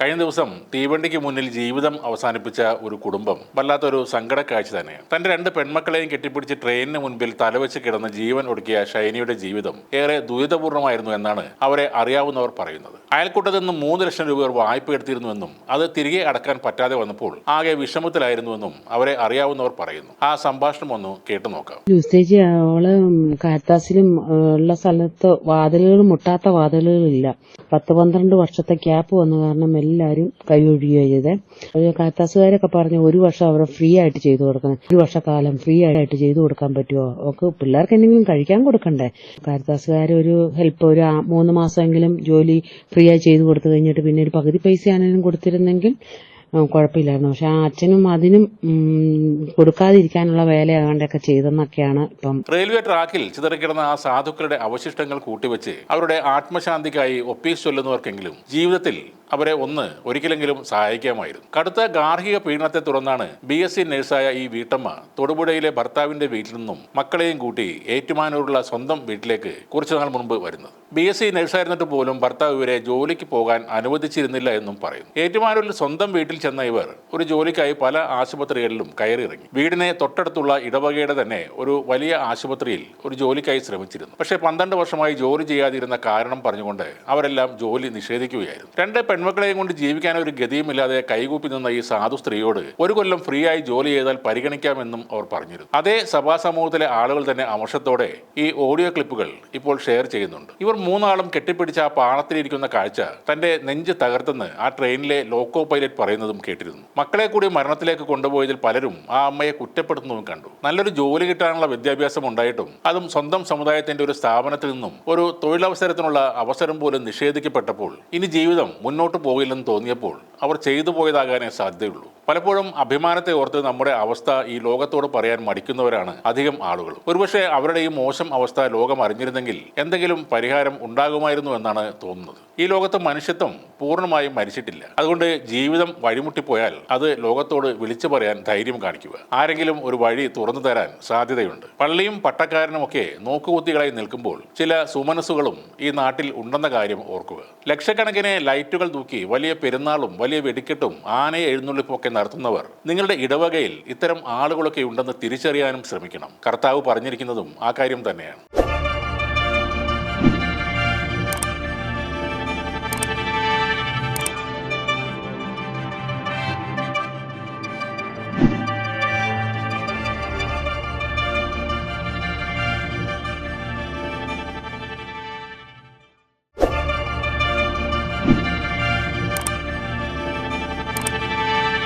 കഴിഞ്ഞ ദിവസം തീവണ്ടിക്ക് മുന്നിൽ ജീവിതം അവസാനിപ്പിച്ച ഒരു കുടുംബം വല്ലാത്തൊരു സങ്കട കാഴ്ച തന്നെയാണ്. തന്റെ രണ്ട് പെൺമക്കളെയും കെട്ടിപ്പിടിച്ച് ട്രെയിനിന് മുൻപിൽ തലവെച്ച് കിടന്ന് ജീവൻ ഒടുക്കിയ ഷൈനിയുടെ ജീവിതം ഏറെ ദുരിതപൂർണമായിരുന്നു എന്നാണ് അവരെ അറിയാവുന്നവർ പറയുന്നത്. അയൽക്കൂട്ടത്തിൽ നിന്ന് മൂന്ന് ലക്ഷം രൂപ വായ്പ എടുത്തിരുന്നുവെന്നും അത് തിരികെ അടക്കാൻ പറ്റാതെ വന്നപ്പോൾ ആകെ വിഷമത്തിലായിരുന്നുവെന്നും അവരെ അറിയാവുന്നവർ പറയുന്നു. ആ സംഭാഷണം ഒന്ന് കേട്ടു നോക്കാം. യൂസേജ് അവൾ കാറ്റാസിലും ഉള്ള സ്ഥലത്ത് വാതിലുകൾ മുട്ടാത്ത വാതിലുകളില്ല. പത്ത് പന്ത്രണ്ട് വർഷത്തെ ക്യാപ്പ് വന്ന കാരണം എല്ലാവരും കൈ ചെയ്തേ ഒരു കാറ്റാസുകാരൊക്കെ പറഞ്ഞു ഒരു വർഷം അവരെ ഫ്രീ ആയിട്ട് ചെയ്തു കൊടുക്കണം. ഒരു വർഷക്കാലം ഫ്രീ ആയിട്ട് ചെയ്തു കൊടുക്കാൻ പറ്റുമോ ഒക്കെ പിള്ളേർക്ക് എന്തെങ്കിലും കഴിക്കാൻ കൊടുക്കണ്ടേ? കാരിത്താസുകാർ ഒരു ഹെൽപ്പ് ഒരു മൂന്ന് മാസമെങ്കിലും ജോലി ഫ്രീ ആയി ചെയ്തു കൊടുത്തു കഴിഞ്ഞിട്ട് പിന്നെ ഒരു പകുതി പൈസ ആണെങ്കിലും കൊടുത്തിരുന്നെങ്കിൽ കുഴപ്പമില്ലായിരുന്നു. പക്ഷെ ആ അച്ഛനും അതിനും കൊടുക്കാതിരിക്കാനുള്ള വേല അതുകൊണ്ടൊക്കെ ചെയ്തെന്നൊക്കെയാണ് ഇപ്പം. റെയിൽവേ ട്രാക്കിൽ ചിതറിക്കിടന്ന ആ സാധുക്കളുടെ അവശിഷ്ടങ്ങൾ കൂട്ടിവെച്ച് അവരുടെ ആത്മശാന്തിക്കായി ഒപ്പീസ് ചൊല്ലുന്നവർക്കെങ്കിലും ജീവിതത്തിൽ അവരെ ഒന്ന് ഒരിക്കലെങ്കിലും സഹായിക്കാമായിരുന്നു. കടുത്ത ഗാർഹിക പീഡനത്തെ തുടർന്നാണ് ബി എസ് സി നഴ്സായ ഈ വീട്ടമ്മ തൊടുപുഴയിലെ ഭർത്താവിന്റെ വീട്ടിൽ നിന്നും മക്കളെയും കൂട്ടി ഏറ്റുമാനൂരുള്ള സ്വന്തം വീട്ടിലേക്ക് കുറച്ചുനാൾ മുൻപ് വരുന്നത്. ബി എസ് സി നഴ്സായിരുന്നിട്ട് പോലും ഭർത്താവ് ഇവരെ ജോലിക്ക് പോകാൻ അനുവദിച്ചിരുന്നില്ല എന്നും പറയുന്നു. ഏറ്റുമാനൂരിൽ സ്വന്തം വീട്ടിൽ ചെന്ന ഇവർ ഒരു ജോലിക്കായി പല ആശുപത്രികളിലും കയറിയിറങ്ങി. വീടിനെ തൊട്ടടുത്തുള്ള ഇടവകയുടെ തന്നെ ഒരു വലിയ ആശുപത്രിയിൽ ഒരു ജോലിക്കായി ശ്രമിച്ചിരുന്നു. പക്ഷേ പന്ത്രണ്ട് വർഷമായി ജോലി ചെയ്യാതിരുന്ന കാരണം പറഞ്ഞുകൊണ്ട് അവരെല്ലാം ജോലി നിഷേധിക്കുകയായിരുന്നു. രണ്ട് പെൺമക്കളെയും കൊണ്ട് ജീവിക്കാൻ ഒരു ഗതിയുമില്ലാതെ കൈകൂപ്പി നിന്ന ഈ സാധു സ്ത്രീയോട് ഒരു കൊല്ലം ഫ്രീ ആയി ജോലി ചെയ്താൽ പരിഗണിക്കാമെന്നും അവർ പറഞ്ഞിരുന്നു. അതേ സഭാ സമൂഹത്തിലെ ആളുകൾ തന്നെ അമർഷത്തോടെ ഈ ഓഡിയോ ക്ലിപ്പുകൾ ഇപ്പോൾ ഷെയർ ചെയ്യുന്നുണ്ട്. ഇവർ മൂന്നാളും കെട്ടിപ്പിടിച്ച ആ പാണത്തിലിരിക്കുന്ന കാഴ്ച തന്റെ നെഞ്ച് തകർത്തെന്ന് ആ ട്രെയിനിലെ ലോക്കോ പൈലറ്റ് പറയുന്നതും കേട്ടിരുന്നു. മക്കളെ കൂടി മരണത്തിലേക്ക് കൊണ്ടുപോയതിൽ പലരും ആ അമ്മയെ കുറ്റപ്പെടുത്തുന്നതും കണ്ടു. നല്ലൊരു ജോലി കിട്ടാനുള്ള വിദ്യാഭ്യാസം ഉണ്ടായിട്ടും അതും സ്വന്തം സമുദായത്തിന്റെ ഒരു സ്ഥാപനത്തിൽ നിന്നും ഒരു തൊഴിലവസരത്തിനുള്ള അവസരം പോലും നിഷേധിക്കപ്പെട്ടപ്പോൾ ഇനി ജീവിതം മുന്നോട്ട് പോകില്ലെന്ന് തോന്നിയപ്പോൾ അവർ ചെയ്തു പോയതാകാനേ സാധ്യതയുള്ളൂ. പലപ്പോഴും അഭിമാനത്തെ ഓർത്ത് നമ്മുടെ അവസ്ഥ ഈ ലോകത്തോട് പറയാൻ മടിക്കുന്നവരാണ് അധികം ആളുകൾ. ഒരുപക്ഷെ അവരുടെ ഈ മോശം അവസ്ഥ ലോകം അറിഞ്ഞിരുന്നെങ്കിൽ എന്തെങ്കിലും പരിഹാരം ഉണ്ടാകുമായിരുന്നു എന്നാണ് തോന്നുന്നത്. ഈ ലോകത്ത് മനുഷ്യത്വം പൂർണമായും മരിച്ചിട്ടില്ല. അതുകൊണ്ട് ജീവിതം വഴിമുട്ടിപ്പോയാൽ അത് ലോകത്തോട് വിളിച്ചു പറയാൻ ധൈര്യം കാണിക്കുക. ആരെങ്കിലും ഒരു വഴി തുറന്നു തരാൻ സാധ്യതയുണ്ട്. പള്ളിയും പട്ടക്കാരനുമൊക്കെ നോക്കുകുത്തികളായി നിൽക്കുമ്പോൾ ചില സുമനസ്സുകളും ഈ നാട്ടിൽ ഉണ്ടെന്ന കാര്യം ഓർക്കുക. ലക്ഷക്കണക്കിന് ലൈറ്റുകൾ തൂക്കി വലിയ പെരുന്നാളും വലിയ വെടിക്കെട്ടും ആനയെ എഴുന്നള്ളിപ്പുമൊക്കെ നടത്തുന്നവർ. നിങ്ങളുടെ ഇടവകയിൽ ഇത്തരം ആളുകളൊക്കെ ഉണ്ടെന്ന് തിരിച്ചറിയാനും ശ്രമിക്കണം. കർത്താവ് പറഞ്ഞിരിക്കുന്നതും ആ കാര്യം തന്നെയാണ്.